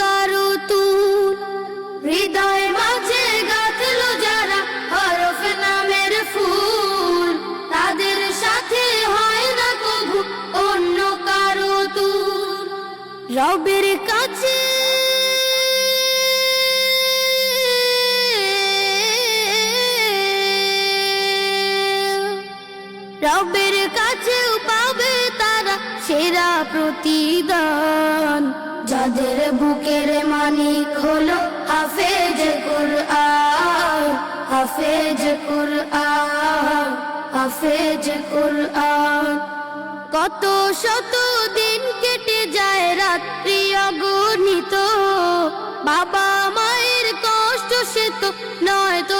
কারও তুল হৃদয়ে মাঝে গাঁথলো যারা হরফ নামের ফুল। তাদের সাথে হয় না কভু অন্য কারও তুল রবের কাছে রবের কাছেও পাবে তারা সেরা প্রতিদান। যাদের বুকের মানিক হলো হাফেজ কুরআন হাফেজ কুরআন হাফেজ কুরআন। কত শত দিন কেটে যায় রাত্রি অগণিত, বাবা মায়ের কষ্ট সে তো নয় তো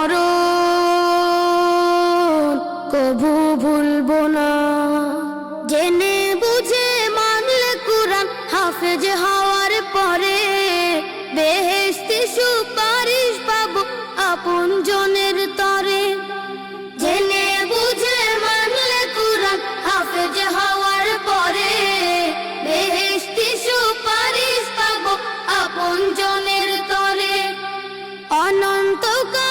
ভুলবো না। জেনে বুঝে মানলে কুরআন হাফেজ হওয়ার পরে বেহেস্তি সুপারিশ পাবো আপন জনের তরে। জেনে বুঝে মানলে কুরআন হাফেজ হওয়ার পরে বেহেস্তি সুপারিশ পাবো আপন জনের তরে। অনন্তকাল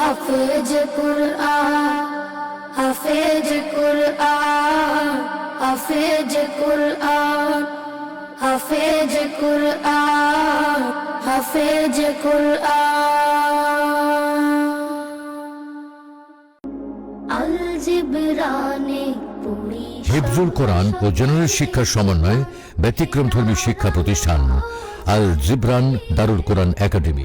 হাফেজ কুরআন হাফেজ কুরআন হাফেজ কুরআন হাফেজ কুরআন হাফেজ কুরআন। আল জিবরানে হিফজুল কোরআন ও জেনারেল শিক্ষার সমন্বয়ে ব্যতিক্রম ব্যতিক্রমধর্মী শিক্ষা প্রতিষ্ঠান আল জিবরান দারুল কোরআন একাডেমি।